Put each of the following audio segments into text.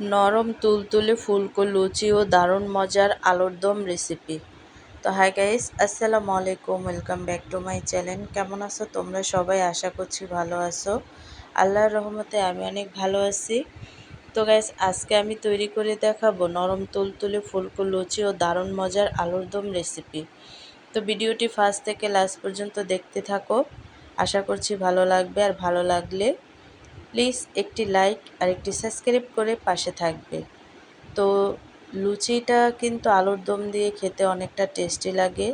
নরম তুলতুলে ফুলকো লুচি ও দারুণ মজার আলুর দম রেসিপি তো হাই গাইস আসসালামু আলাইকুম welcome back to my channel কেমন আছো তোমরা সবাই? আশা করছি ভালো আছো। আল্লাহর রহমতে আমি অনেক ভালো আছি। তো গাইস আজকে আমি তৈরি করে দেখাবো নরম তুলতুলে ফুলকো লুচি ও দারুণ মজার আলুর দম রেসিপি তো ভিডিওটি ফার্স্ট থেকে লাস্ট পর্যন্ত দেখতে থাকো। আশা করছি ভালো লাগবে আর ভালো লাগলে প্লিজ একটি লাইক আর একটি সাবস্ক্রাইব করে পাশে থাকবে। তো লুচিটা কিন্তু আলুর দম দিয়ে খেতে অনেকটা টেস্টি লাগে।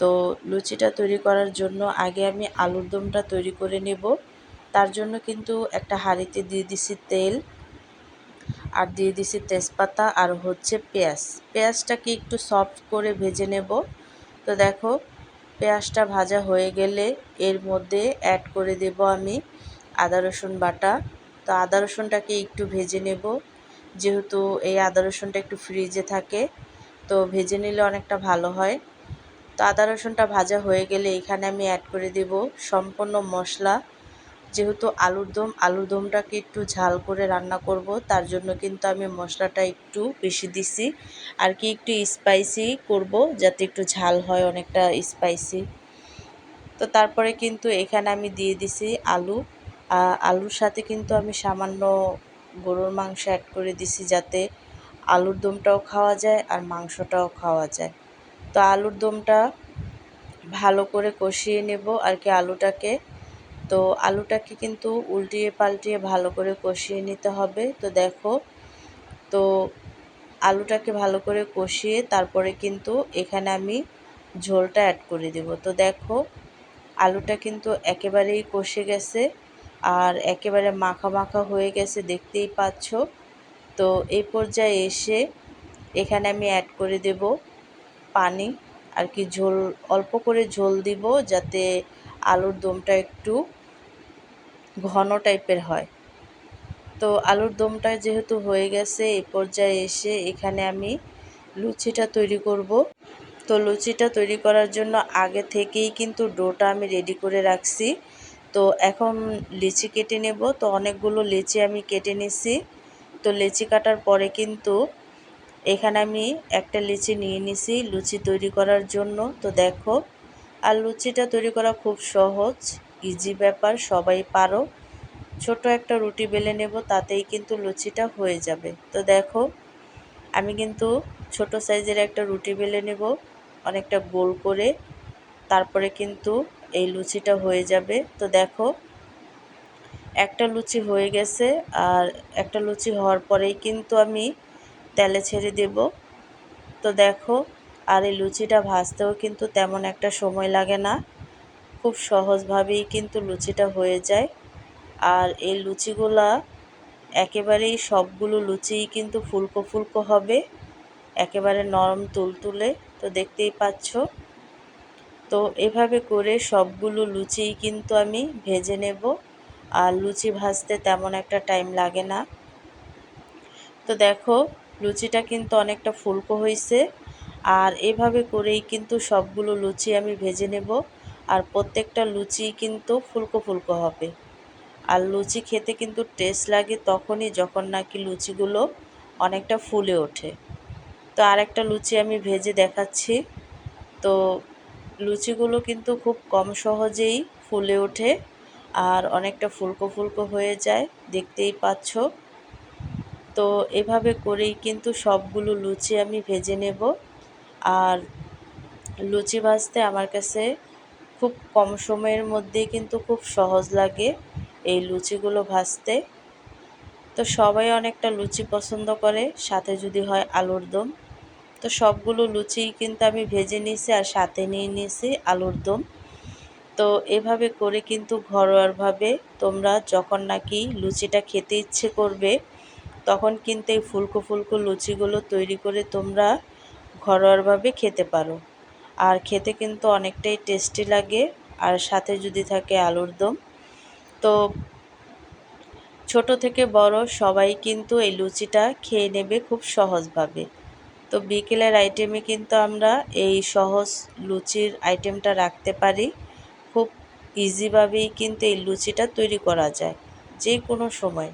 তো লুচিটা তৈরি করার জন্য আগে আমি আলুর দমটা তৈরি করে নেব। তার জন্য কিন্তু একটা হাঁড়িতে দিয়ে দিছি তেল আর দিয়ে দিছি তেজপাতা আর হচ্ছে পেঁয়াজ। পেঁয়াজটাকে একটু সফট করে ভেজে নেব। তো দেখো, পেঁয়াজটা ভাজা হয়ে গেলে এর মধ্যে অ্যাড করে দেব আমি আদা রসুন বাটা। তো আদা রসুনটাকে একটু ভেজে নেব। যেহেতু এই আদা রসুনটা একটু ফ্রিজে থাকে, তো ভেজে নিলে অনেকটা ভালো হয়। তো আদা রসুনটা ভাজা হয়ে গেলে এখানে আমি অ্যাড করে দেব সম্পূর্ণ মশলা। যেহেতু আলুর দম, আলুর দমটাকে একটু ঝাল করে রান্না করব, তার জন্য কিন্তু আমি মশলাটা একটু বেশি দিছি। আর কি একটু স্পাইসি করব, যাতে একটু ঝাল হয় অনেকটা স্পাইসি তো তারপরে কিন্তু এখানে আমি দিয়ে দিছি আলু। আলুর সাথে কিন্তু আমি সামান্য গরুর মাংস অ্যাড করে দিছি যাতে আলুর দমটাও খাওয়া যায় আর মাংসটাও খাওয়া যায়। তো আলুর দমটা ভালো করে কষিয়ে নেব আর কি আলুটাকে। তো আলুটাকে কিন্তু উল্টিয়ে পাল্টিয়ে ভালো করে কষিয়ে নিতে হবে। তো দেখো, তো আলুটাকে ভালো করে কষিয়ে তারপরে কিন্তু এখানে আমি ঝোলটা অ্যাড করে দেব। তো দেখো, আলুটা কিন্তু একেবারেই কষে গেছে। আর একেবারে মাখা মাখা হয়ে গেছে, দেখতেই পাচ্ছ। তো এই পর্যায়ে এসে এখানে আমি অ্যাড করে দেব পানি, আর কি ঝোল, অল্প করে ঝোল দিব যাতে আলুর দমটা একটু ঘন টাইপের হয়। তো আলুর দমটা যেহেতু হয়ে গেছে, এই পর্যায়ে এসে এখানে আমি লুচিটা তৈরি করব। তো লুচিটা তৈরি করার জন্য আগে থেকেই কিন্তু ডোটা আমি রেডি করে রাখছি। তো এখন লিচি কেটে নেব। তো অনেকগুলো লিচি আমি কেটে নিছি। তো লিচি কাটার পরে কিন্তু এখানে আমি একটা লিচি নিয়ে নিছি লুচি তৈরি করার জন্য। তো দেখো, আর লুচিটা তৈরি করা খুব সহজ ইজি ব্যাপার, সবাই পারো। ছোট একটা রুটি বেলে নেব, তাতেই কিন্তু লুচিটা হয়ে যাবে। তো দেখো, আমি কিন্তু ছোট সাইজের একটা রুটি বেলে নেব, অনেকটা গোল করে। তারপরে কিন্তু এই লুচিটা হয়ে যাবে। তো দেখো, একটা লুচি হয়ে গেছে আর একটা লুচি হওয়ার পরেই কিন্তু আমি তেলে ছেড়ে দেব। তো দেখো, আর এই লুচিটা ভাজতেও কিন্তু তেমন একটা সময় লাগে না। খুব সহজভাবেই কিন্তু লুচিটা হয়ে যায়। আর এই লুচিগুলা একেবারেই সবগুলো লুচিই কিন্তু ফুলকো ফুলকো হবে। একেবারে নরম তুলতুলে। তো দেখতেই পাচ্ছ তো এভাবে করে সবগুলো লুচিই কিন্তু আমি ভেজে নেব। আর লুচি ভাজতে তেমন একটা টাইম লাগে না। তো দেখো, লুচিটা কিন্তু অনেকটা ফুলকো হয়েছে আর এভাবে করেই কিন্তু সবগুলো লুচি আমি ভেজে নেব। আর প্রত্যেকটা লুচি কিন্তু ফুলকো ফুলকো হবে। আর লুচি খেতে কিন্তু টেস্ট লাগে তখনই যখন নাকি লুচিগুলো অনেকটা ফুলে ওঠে। তো আরেকটা লুচি আমি ভেজে দেখাচ্ছি। তো লুচিগুলো কিন্তু খুব কম সহজেই ফুলে ওঠে আর অনেকটা ফুলকো ফুলকো হয়ে যায়, দেখতেই পাচ্ছ। তো এভাবে করেই কিন্তু সবগুলো লুচি আমি ভেজে নেব। আর লুচি ভাজতে আমার কাছে খুব কম সময়ের মধ্যেই কিন্তু খুব সহজ লাগে এই লুচিগুলো ভাজতে। তো সবাই অনেকটা লুচি পছন্দ করে, সাথে যদি হয় আলুর দম। তো সবগুলো লুচি কিন্তু আমি ভেজে নিয়েছি আর সাথে নিয়ে নিয়েছি আলুর দম। তো এভাবে করে কিন্তু ঘরোয়াভাবে তোমরা যখন নাকি লুচিটা খেতে ইচ্ছে করবে, তখন কিন্তু এই ফুলকো ফুলকো লুচিগুলো তৈরি করে তোমরা ঘরোয়াভাবে খেতে পারো। আর খেতে কিন্তু অনেকটাই টেস্টি লাগে আর সাথে যদি থাকে আলুর দম। তো ছোট থেকে বড় সবাই কিন্তু এই লুচিটা খেয়ে নেবে খুব সহজভাবে। তো বিকেলের আইটেমে কিন্তু আমরা এই সহজ লুচির আইটেমটা রাখতে পারি। খুব ইজিভাবেই কিন্তু এই লুচিটা তৈরি করা যায় যে কোনো সময়।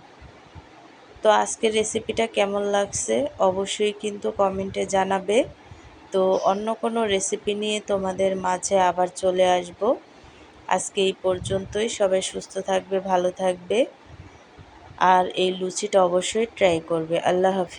তো আজকের রেসিপিটা কেমন লাগছে অবশ্যই কিন্তু কমেন্টে জানাবে। তো অন্য কোনো রেসিপি নিয়ে তোমাদের মাঝে আবার চলে আসব। আজকে এই পর্যন্তই, সবাই সুস্থ থাকবে, ভালো থাকবে। আর এই লুচিটা অবশ্যই ট্রাই করবে। আল্লাহ হাফিজ।